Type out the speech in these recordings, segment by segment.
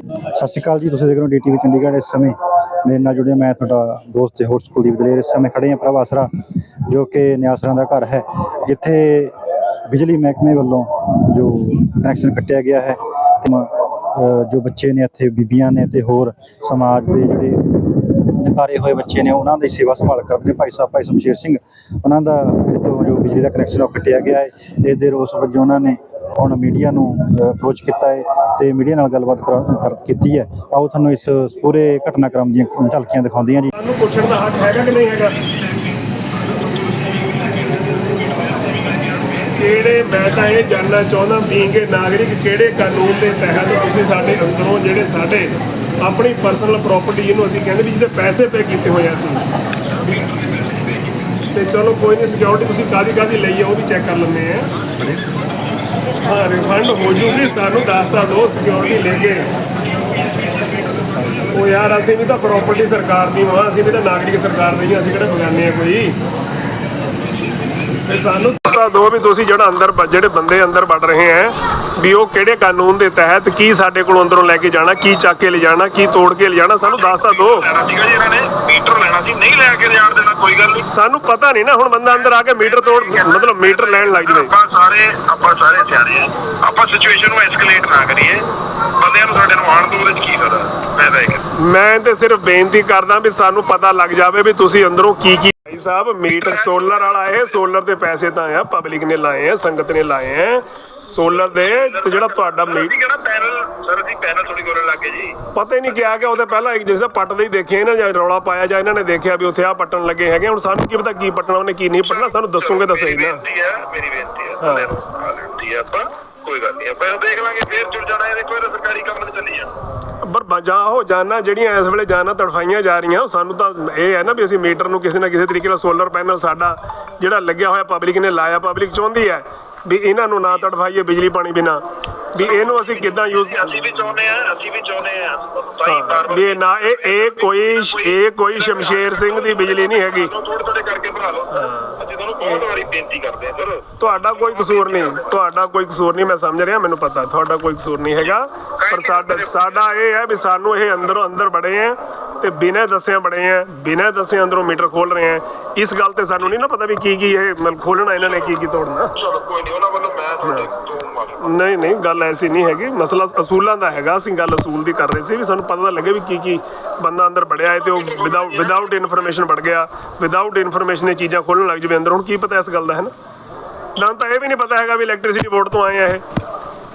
ਸਤਿ ਸ਼੍ਰੀ ਅਕਾਲ ਜੀ, ਤੁਸੀਂ ਦੇਖ ਰਹੇ ਹੋ ਡੀਟੀਵੀ ਚੰਡੀਗੜ੍ਹ। ਇਸ ਸਮੇਂ ਮੇਰੇ ਨਾਲ ਜੁੜਿਆ ਮੈਂ ਤੁਹਾਡਾ ਦੋਸਤ ਤੇ ਹੋਰ ਕੁਲਦੀਪ ਦਲੇਰ ਇਸ ਸਮੇਂ ਖੜੇ ਹਾਂ ਪ੍ਰਭ ਜੋ ਕਿ ਨਿਆਸਰਾਂ ਦਾ ਘਰ ਹੈ, ਜਿੱਥੇ ਬਿਜਲੀ ਮਹਿਕਮੇ ਵੱਲੋਂ ਜੋ ਕਨੈਕਸ਼ਨ ਕੱਟਿਆ ਗਿਆ ਹੈ ਜੋ ਬੱਚੇ ਨੇ ਇੱਥੇ, ਬੀਬੀਆਂ ਨੇ ਤੇ ਹੋਰ ਸਮਾਜ ਦੇ ਜਿਹੜੇ ਨਕਾਰੇ ਹੋਏ ਬੱਚੇ ਨੇ, ਉਹਨਾਂ ਦੀ ਸੇਵਾ ਸੰਭਾਲ ਕਰਦੇ ਨੇ ਭਾਈ ਸਾਹਿਬ, ਭਾਈ ਸ਼ਮਸ਼ੇਰ ਸਿੰਘ, ਉਹਨਾਂ ਦਾ ਇੱਥੋਂ ਜੋ ਬਿਜਲੀ ਦਾ ਕਨੈਕਸ਼ਨ ਉਹ ਕੱਟਿਆ ਗਿਆ ਹੈ। ਇਸ ਦੇ ਰੋਸ ਵਜੋਂ ਉਹਨਾਂ ਨੇ ਹੁਣ ਮੀਡੀਆ ਨੂੰ ਅਪਰੋਚ ਕੀਤਾ ਹੈ ਤੇ ਮੀਡੀਆ ਨਾਲ ਗੱਲਬਾਤ ਕਰ ਕੀਤੀ ਹੈ। ਆਓ ਤੁਹਾਨੂੰ ਇਸ ਪੂਰੇ ਘਟਨਾਕ੍ਰਮ ਦੀਆਂ ਝਲਕੀਆਂ ਦਿਖਾਉਂਦੀਆਂ ਜੀ। ਸਾਨੂੰ ਪੁੱਛਣ ਦਾ ਹੱਕ ਹੈਗਾ ਕਿ ਨਹੀਂ ਹੈਗਾ? ਕਿਹੜੇ, ਮੈਂ ਤਾਂ ਇਹ ਜਾਣਨਾ ਚਾਹੁੰਦਾ ਬੀਂਗੇ ਨਾਗਰਿਕ ਕਿਹੜੇ ਕਾਨੂੰਨ ਦੇ ਤਹਿਤ ਤੁਸੀਂ ਸਾਡੇ ਅੰਦਰੋਂ ਜਿਹੜੇ ਸਾਡੇ ਆਪਣੀ ਪਰਸਨਲ ਪ੍ਰਾਪਰਟੀ ਜਿਹਨੂੰ ਅਸੀਂ ਕਹਿੰਦੇ ਵੀ ਜਿਹਦੇ ਪੈਸੇ ਪੇ ਕੀਤੇ ਹੋਏ ਆ ਅਸੀਂ। ਤੇ ਚਲੋ ਕੋਈ ਨਹੀਂ ਸਿਕਿਉਰਿਟੀ ਤੁਸੀਂ ਕਾਦੀ ਕਾਦੀ ਲਈ ਆ, ਉਹ ਵੀ ਚੈੱਕ ਕਰ ਲੈਂਦੇ ਆ। ਹਾਂ ਰਿਫੰਡ ਹੋ ਜੂਗੀ, ਸਾਨੂੰ ਦੱਸ ਤਾਂ ਦਿਓ ਸਿਕਿਉਰਿਟੀ ਲੈ ਕੇ। ਉਹ ਯਾਰ, ਅਸੀਂ ਵੀ ਤਾਂ ਪ੍ਰਾਪਰਟੀ ਸਰਕਾਰ ਦੀ ਵਾਂ, ਅਸੀਂ ਵੀ ਤਾਂ ਨਾਗਰਿਕ ਸਰਕਾਰ ਦੇ ਹੀ ਅਸੀਂ ਕਿਹੜੇ ਬਗਾਨੇ ਆ ਕੋਈ? ਤੇ ਸਾਨੂੰ ਦੱਸਾ ਦੋ ਵੀ ਤੁਸੀਂ ਜਿਹੜਾ ਅੰਦਰ ਜਿਹੜੇ ਬੰਦੇ ਅੰਦਰ ਵੜ ਰਹੇ ਹੈ ਵੀ ਉਹ ਕਿਹੜੇ ਕਾਨੂੰਨ ਦੇ ਤਹਿਤ ਕੀ ਸਾਡੇ ਕੋਲੋਂ ਅੰਦਰੋਂ ਲੈ ਕੇ ਜਾਣਾ ਕੀ ਚੱਕ ਕੇ ਲੈ ਜਾਣਾ ਕੀ ਤੋੜ ਕੇ ਲੈ ਜਾਣਾ ਸਾਨੂੰ ਦੱਸ ਤਾਂ ਦੋ। ਲੈਣਾ ਸੀਗਾ ਜੀ ਇਹਨਾਂ ਨੇ ਮੀਟਰ ਲੈਣਾ ਸੀ ਨਹੀਂ ਲੈ ਕੇ ਜਾਣ ਦੇਣਾ ਕੋਈ ਗੱਲ ਨਹੀਂ। ਸਾਨੂੰ ਪਤਾ ਨਹੀਂ ਨਾ ਹੁਣ ਬੰਦਾ ਅੰਦਰ ਆ ਕੇ ਮੀਟਰ ਤੋੜ ਮਤਲਬ ਮੀਟਰ ਲੈਣ ਲੱਗ ਜਵੇ। ਆਪਾਂ ਸਾਰੇ ਆਪਾਂ ਸਾਰੇ ਸਿਆਣੇ ਆ। ਆਪਾਂ ਸਿਚੁਏਸ਼ਨ ਨੂੰ ਐਸਕੇਲੇਟ ਨਾ ਕਰੀਏ। ਬੰਦਿਆਂ ਨੂੰ ਸਾਡੇ ਨੂੰ ਆਣ ਤੋਂ ਉਹਦੇ ਚ ਕੀ ਫਾਇਦਾ ਮੈਂ ਤਾਂ ਮੈਂ ਸਿਰਫ ਬੇਨਤੀ ਕਰਦਾ ਵੀ ਸਾਨੂੰ ਪਤਾ ਲੱਗ ਜਾਵੇ ਵੀ ਤੁਸੀਂ ਅੰਦਰੋਂ ਕੀ ਸਾਹਿਬ ਮੀਟਰ ਸੋਲਰ ਵਾਲਾ ਇਹ ਸੋਲਰ ਦੇ ਪੈਸੇ ਤਾਂ ਆ ਪਬਲਿਕ ਨੇ ਲਾਏ ਆ ਸੰਗਤ ਨੇ ਲਾਏ ਆ। ਸੋਲਰ ਦੇ ਤੇ ਜਿਹੜਾ ਤੁਹਾਡਾ ਮੀ ਅਸੀਂ ਕਹਿੰਦਾ ਪੈਨਲ ਸਰ ਅਸੀਂ ਪੈਨਲ ਥੋੜੀ ਕਰਨ ਲੱਗੇ ਜੀ। ਪਤਾ ਹੀ ਨਹੀਂ ਕਿਹਾ ਕਿ ਉਹਦੇ ਪਹਿਲਾਂ ਇੱਕ ਜਿਸ ਦਾ ਪੱਟਦੇ ਹੀ ਦੇਖੇ ਨਾ ਜਾਂ ਰੌਲਾ ਪਾਇਆ ਜਾਂ ਇਹਨਾਂ ਨੇ ਦੇਖਿਆ ਵੀ ਉੱਥੇ ਆ ਪੱਟਣ ਲੱਗੇ ਹੈਗੇ ਹੁਣ ਸਾਨੂੰ ਕੀ ਪਤਾ ਕੀ ਪੱਟਣਾ ਉਹਨੇ ਕੀ ਨਹੀਂ ਪੱਟਣਾ ਸਾਨੂੰ ਦੱਸੋਗੇ ਤਾਂ ਸਹੀ ਮੇਰੀ ਨਾ ਮੇਰੀ ਬੇਨਤੀ ਹੈ ਆ ਬੇਨਤੀ ਹੈ ਆਪਾਂ। ਕੋਈ ਗੱਲ ਨਹੀਂ ਆਪਾਂ ਦੇਖ ਲਾਂਗੇ, ਫੇਰ ਜੁੜ ਜਾਣਾ ਇਹ ਦੇਖੋ ਸਰਕਾਰੀ ਕੰਮ ਤੇ ਚੱਲੀ ਆ ਪਰ ਬ- ਜਾਂ ਉਹ ਜਾਨਾਂ, ਜਿਹੜੀਆਂ ਇਸ ਵੇਲੇ ਜਾਨਾਂ ਤੜਫਾਈਆਂ ਜਾ ਰਹੀਆਂ ਸਾਨੂੰ ਤਾਂ ਇਹ ਹੈ ਨਾ ਵੀ ਅਸੀਂ ਮੀਟਰ ਨੂੰ ਕਿਸੇ ਨਾ ਕਿਸੇ ਤਰੀਕੇ ਨਾਲ ਸੋਲਰ ਪੈਨਲ ਸਾਡਾ ਜਿਹੜਾ ਲੱਗਿਆ ਹੋਇਆ ਪਬਲਿਕ ਨੇ ਲਾਇਆ ਪਬਲਿਕ ਚਾਹੁੰਦੀ ਹੈ। ਵੀ ਇਹਨਾਂ ਨੂੰ ਨਾ ਤੜਫਾਈਏ ਬਿਜਲੀ ਪਾਣੀ ਬਿਨਾ। ਵੀ ਇਹਨੂੰ ਅਸੀਂ ਕਿੱਦਾਂ ਯੂਜ਼ ਅਸੀਂ ਵੀ ਚਾਹੁੰਦੇ ਆ ਅਸੀਂ ਵੀ ਚਾਹੁੰਦੇ ਆ ਬਾਰ ਵੀ ਇਹ ਨਾ ਇਹ ਇਹ ਕੋਈ ਇਹ ਕੋਈ ਸ਼ਮਸ਼ੇਰ ਸਿੰਘ ਦੀ ਬਿਜਲੀ ਨਹੀਂ ਹੈਗੀ। ਥੋੜੇ ਥੋੜੇ ਕਰਕੇ ਭਰਾ ਲਓ। ਅਸੀਂ ਤੁਹਾਨੂੰ ਬਹੁਤ ਵਾਰੀ ਬੇਨਤੀ ਕਰਦੇ ਆ ਸਰ ਤੁਹਾਡਾ ਕੋਈ ਕਸੂਰ ਨਹੀਂ। ਤੁਹਾਡਾ ਕੋਈ ਕਸੂਰ ਨਹੀਂ ਮੈਂ ਸਮਝ ਰਿਹਾ ਮੈਨੂੰ ਪਤਾ। ਤੁਹਾਡਾ ਕੋਈ ਕਸੂਰ ਨਹੀਂ ਹੈਗਾ। ਪਰ ਸਾਡਾ ਸਾਡਾ ਇਹ ਹੈ ਵੀ ਸਾਨੂੰ ਇਹ ਅੰਦਰੋਂ ਅੰਦਰ ਬੜੇ ਆ ਤੇ ਬਿਨਾਂ ਦੱਸਿਆ ਬੜੇ ਆ ਬਿਨਾਂ ਦੱਸੇ ਅੰਦਰੋਂ ਮੀਟਰ ਖੋਲ ਰਹੇ ਆ ਇਸ ਗੱਲ ਤੇ ਸਾਨੂੰ ਨਹੀਂ ਨਾ ਪਤਾ ਵੀ ਕੀ ਕੀ ਇਹ ਮਤਲਬ ਖੋਲਣਾ ਇਹਨਾਂ ਨੇ ਕੀ ਕੀ ਤੋੜਨਾ। ਚਲੋ ਕੋਈ ਨਹੀਂ ਉਹਨਾਂ ਵੱਲੋਂ ਮੈਂ ਤੁਹਾਡੇ ਤੋਂ ਮਾਫੀ ਨਹੀਂ ਨਹੀਂ ਗੱਲ ਐਸੀ ਨਹੀਂ ਹੈਗੀ। ਮਸਲਾ ਅਸੂਲਾਂ ਦਾ ਹੈਗਾ ਅਸੀਂ ਗੱਲ ਅਸੂਲ ਦੀ ਕਰ ਰਹੇ ਸੀ ਵੀ ਸਾਨੂੰ ਪਤਾ ਤਾਂ ਲੱਗੇ ਵੀ ਕੀ ਕੀ ਬੰਦਾ ਅੰਦਰ ਵੜਿਆ ਹੈ ਤੇ ਉਹ ਵਿਦਆਊਟ ਵਿਦਆਊਟ ਇਨਫੋਰਮੇਸ਼ਨ ਵੜ ਗਿਆ। ਵਿਦਆਊਟ ਇਨਫੋਰਮੇਸ਼ਨ ਇਹ ਚੀਜ਼ਾਂ ਖੋਲਣ ਲੱਗ ਜਵੇ ਅੰਦਰ। ਹੁਣ ਕੀ ਪਤਾ ਇਸ ਗੱਲ ਦਾ ਹੈ ਨਾ? ਨਾ ਤਾਂ ਇਹ ਵੀ ਨਹੀਂ ਪਤਾ ਹੈਗਾ ਵੀ ਇਲੈਕਟ੍ਰਿਸਿਟੀ ਬੋਰਡ ਤੋਂ ਆਏ ਆ ਇਹ।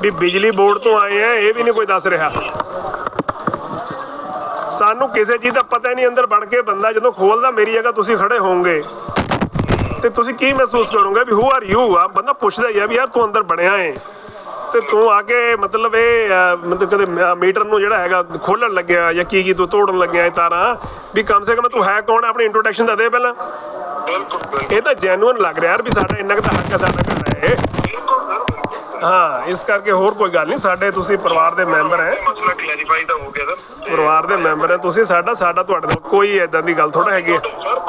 ਵੀ ਬਿਜਲੀ ਬੋਰਡ ਤੋਂ ਆਏ ਆ ਇਹ ਵੀ ਨਹੀਂ ਕੋਈ ਦੱਸ ਰਿਹਾ। ਸਾਨੂੰ ਕਿਸੇ ਚੀਜ਼ ਦਾ ਪਤਾ ਹੀ ਨਹੀਂ ਅੰਦਰ ਵੜ ਕੇ ਬੰਦਾ ਜਦੋਂ ਖੋਲਦਾ ਮੇਰੀ ਜਗ੍ਹਾ ਤੁਸੀਂ ਖੜੇ ਹੋਵੋਗੇ। ਤੇ ਤੁਸੀਂ ਕੀ ਮਹਿਸੂਸ ਕਰੋਗੇ ਵੀ ਹੂ ਆਰ ਯੂ ਆ ਬੰਦਾ ਪੁੱਛਦਾ ਹੀ ਆ ਵੀ ਯਾਰ ਤੂੰ ਅੰਦਰ ਬਣਿਆ ਏ। ਤੇ ਤੂੰ ਆ ਕੇ ਮਤਲਬ ਇਹ ਮਤਲਬ ਕਦੇ ਮੀਟਰ ਨੂੰ ਜਿਹੜਾ ਹੈਗਾ ਖੋਲਣ ਲੱਗਿਆ ਜਾਂ ਕੀ ਕੀ ਤੂੰ ਤੋੜਨ ਲੱਗਿਆ ਇਹ ਤਾਰਾਂ। ਵੀ ਕਮ ਸੇ ਕਮ ਤੂੰ ਹੈ ਕੌਣ? ਆਪਣੀ ਇੰਟਰੋਡਕਸ਼ਨ ਤਾਂ ਦੇ ਪਹਿਲਾਂ। ਇਹ ਤਾਂ ਜੈਨੂਇਨ ਲੱਗ ਰਿਹਾ ਯਾਰ ਵੀ ਸਾਡਾ ਇੰਨਾ ਕੁ ਤਾਂ ਹੱਕ ਹੈ ਸਾਡਾ ਘਰ ਹੈ ਹਾਂ ਇਸ ਕਰਕੇ ਹੋਰ ਕੋਈ ਗੱਲ ਨਹੀਂ ਸਾਡੇ ਤੁਸੀਂ ਪਰਿਵਾਰ ਦੇ ਮੈਂਬਰ ਹੈ ਮਸਲਾ ਕਲੈਰੀਫਾਈ ਤਾਂ ਹੋ ਗਿਆ ਸਰ। ਪਰਿਵਾਰ ਦੇ ਮੈਂਬਰ ਹੈ ਤੁਸੀਂ ਸਾਡਾ ਸਾਡਾ ਤੁਹਾਡੇ ਨਾਲ ਕੋਈ ਐਦਾਂ ਦੀ ਗੱਲ ਥੋੜਾ ਹੈਗੀ ਹੈ।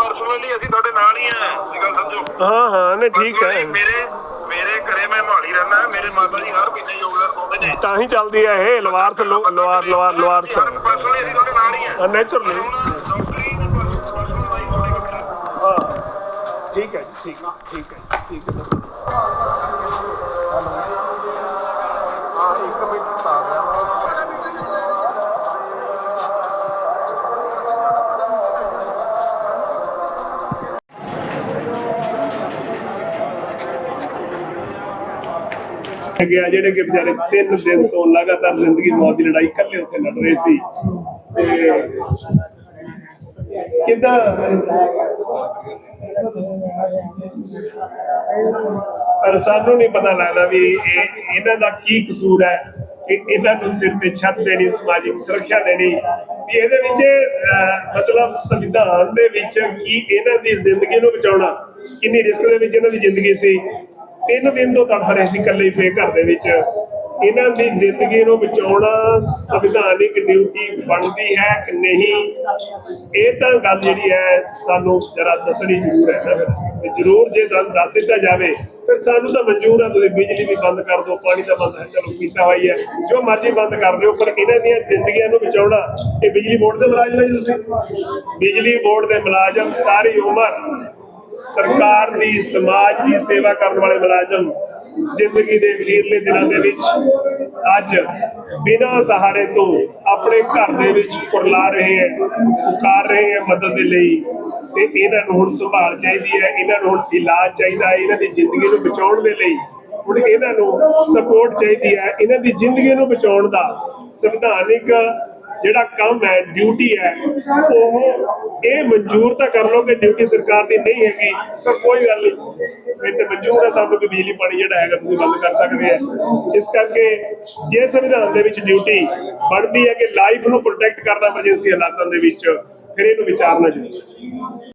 ਪਰਸਨਲੀ ਅਸੀਂ ਤੁਹਾਡੇ ਨਾਲ ਹੀ ਆ। ਇਹ ਗੱਲ ਸਮਝੋ। ਹਾਂ ਹਾਂ ਨਹੀਂ ਠੀਕ ਹੈ। ਮੇਰੇ ਮੇਰੇ ਘਰੇ ਮੈਂ ਮਾਲੀ ਰਹਿਣਾ ਮੇਰੇ ਮਾਤਾ ਜੀ ਹਰ ਮਹੀਨੇ ਯੋਗਦਾਨ ਪਾਉਂਦੇ ਨੇ। ਤਾਂ ਹੀ ਚੱਲਦੀ ਹੈ ਇਹ ਲਵਾਰਸ ਲੋ- ਲਵਾਰ ਲਵਾਰ ਲਵਾਰਸ ਪਰਸਨਲੀ ਅਸੀਂ ਤੁਹਾਡੇ ਨਾਲ ਹੀ ਆ। ਨੇਚਰਲੀ ਹਾਂ। ਠੀਕ ਹੈ ਜੀ, ਠੀਕ ਹੈ ਠੀਕ ਹੈ ਠੀਕ ਹੈ। ਗਿਆ, ਜਿਹੜੇ ਕਿ ਵਿਚਾਰੇ ਤਿੰਨ ਦਿਨ ਤੋਂ ਲਗਾਤਾਰ ਜ਼ਿੰਦਗੀ ਮੌਤ ਦੀ ਲੜਾਈ ਇਕੱਲੇ ਉੱਥੇ ਲੜ ਰਹੇ ਸੀ। ਤੇ ਕਿੱਦਾਂ? ਪਰ ਸਾਨੂੰ ਨਹੀਂ ਪਤਾ ਲੱਗਦਾ ਵੀ ਇਹ ਇਹਨਾਂ ਦਾ ਕੀ ਕਸੂਰ ਹੈ, ਕਿ ਇਹਨਾਂ ਨੂੰ ਸਿਰ ਤੇ ਛੱਤ ਦੇਣੀ, ਸਮਾਜਿਕ ਸੁਰੱਖਿਆ ਦੇਣੀ। ਵੀ ਇਹਦੇ ਵਿੱਚ ਮਤਲਬ ਸੰਵਿਧਾਨ ਦੇ ਵਿੱਚ ਕੀ ਇਹਨਾਂ ਦੀ ਜ਼ਿੰਦਗੀ ਨੂੰ ਬਚਾਉਣਾ, ਕਿੰਨੀ ਰਿਸਕ ਦੇ ਵਿੱਚ ਇਹਨਾਂ ਦੀ ਜ਼ਿੰਦਗੀ ਸੀ। ਤਿੰਨ ਦਿਨ ਤੋਂ ਤੜਫ ਰਹੇ ਸੀ ਇਕੱਲੇ ਹੀ ਘਰ ਦੇ ਵਿੱਚ। ਇਹਨਾਂ ਦੀ ਜ਼ਿੰਦਗੀ ਨੂੰ ਬਚਾਉਣਾ ਸੰਵਿਧਾਨਿਕ ਡਿਊਟੀ ਬਣਦੀ ਹੈ ਕਿ ਨਹੀਂ? ਇਹ ਤਾਂ ਗੱਲ ਜਿਹੜੀ ਹੈ ਸਾਨੂੰ ਜਰਾ ਦੱਸਣੀ ਜ਼ਰੂਰ ਹੈ। ਨਾ ਤੇ ਜ਼ਰੂਰ ਜੇ ਗੱਲ ਦੱਸ ਦਿੱਤਾ ਜਾਵੇ, ਫਿਰ ਸਾਨੂੰ ਤਾਂ ਮਨਜ਼ੂਰ ਆ, ਤੁਸੀਂ ਬਿਜਲੀ ਵੀ ਬੰਦ ਕਰ ਦਿਓ, ਪਾਣੀ ਤਾਂ ਬੰਦ ਹੈ, ਚਲੋ ਕੀਤਾ ਹੋਈ ਹੈ। ਜੋ ਮਰਜ਼ੀ ਬੰਦ ਕਰ ਦਿਓ, ਪਰ ਇਹਨਾਂ ਦੀਆਂ ਜ਼ਿੰਦਗੀਆਂ ਨੂੰ ਬਚਾਉਣਾ, ਇਹ ਬਿਜਲੀ ਬੋਰਡ ਦੇ ਮੁਲਾਜ਼ਮ ਹੈ ਤੁਸੀਂ। ਬਿਜਲੀ ਬੋਰਡ ਦੇ ਮੁਲਾਜ਼ਮ, ਸਾਰੀ ਉਮਰ ਸਰਕਾਰ ਦੀ, ਸਮਾਜ ਦੀ ਸੇਵਾ ਕਰਨ ਵਾਲੇ ਮੁਲਾਜ਼ਮ ਜ਼ਿੰਦਗੀ ਦੇ ਅਖੀਰਲੇ ਦਿਨਾਂ ਦੇ ਵਿੱਚ ਅੱਜ ਬਿਨਾਂ ਸਹਾਰੇ ਤੋਂ ਆਪਣੇ ਘਰ ਦੇ ਵਿੱਚ ਕੁਰਲਾ ਰਹੇ ਹੈ, ਪੁਕਾਰ ਰਹੇ ਹੈ ਮਦਦ ਦੇ ਲਈ ਤੇ ਇਹਨਾਂ ਨੂੰ ਹੁਣ ਸੰਭਾਲ ਚਾਹੀਦੀ ਹੈ, ਇਹਨਾਂ ਨੂੰ ਹੁਣ ਇਲਾਜ ਚਾਹੀਦਾ ਹੈ, ਇਹਨਾਂ ਦੀ ਜ਼ਿੰਦਗੀ ਨੂੰ ਬਚਾਉਣ ਦੇ ਲਈ ਹੁਣ ਇਹਨਾਂ ਨੂੰ ਸਪੋਰਟ ਚਾਹੀਦੀ ਹੈ, ਇਹਨਾਂ ਦੀ ਜ਼ਿੰਦਗੀ ਨੂੰ ਬਚਾਉਣ ਦਾ ਸੰਵਿਧਾਨਿਕ ਜਿਹੜਾ ਕੰਮ ਹੈ ਡਿਊਟੀ ਹੈ, ਉਹ ਇਹ ਮਨਜ਼ੂਰ ਤਾਂ ਕਰ ਲਓ ਕਿ ਡਿਊਟੀ ਸਰਕਾਰ ਦੀ ਨਹੀਂ ਹੈਗੀ, ਤਾਂ ਕੋਈ ਗੱਲ ਨਹੀਂ। ਫਿਰ ਤੇ ਮਨਜ਼ੂਰ ਹੈ ਸਭ ਕਿ ਬਿਜਲੀ, ਪਾਣੀ ਜਿਹੜਾ ਹੈਗਾ ਤੁਸੀਂ ਬੰਦ ਕਰ ਸਕਦੇ ਆ। ਇਸ ਕਰਕੇ ਜੇ ਸੰਵਿਧਾਨ ਦੇ ਵਿੱਚ ਡਿਊਟੀ ਬਣਦੀ ਹੈ ਕਿ ਲਾਈਫ ਨੂੰ ਪ੍ਰੋਟੈਕਟ ਕਰਨਾ ਐਮਰਜੈਂਸੀ ਹਾਲਾਤਾਂ ਦੇ ਵਿੱਚ, ਫਿਰ ਇਹਨੂੰ ਵਿਚਾਰਨਾ ਜ਼ਰੂਰੀ ਹੈ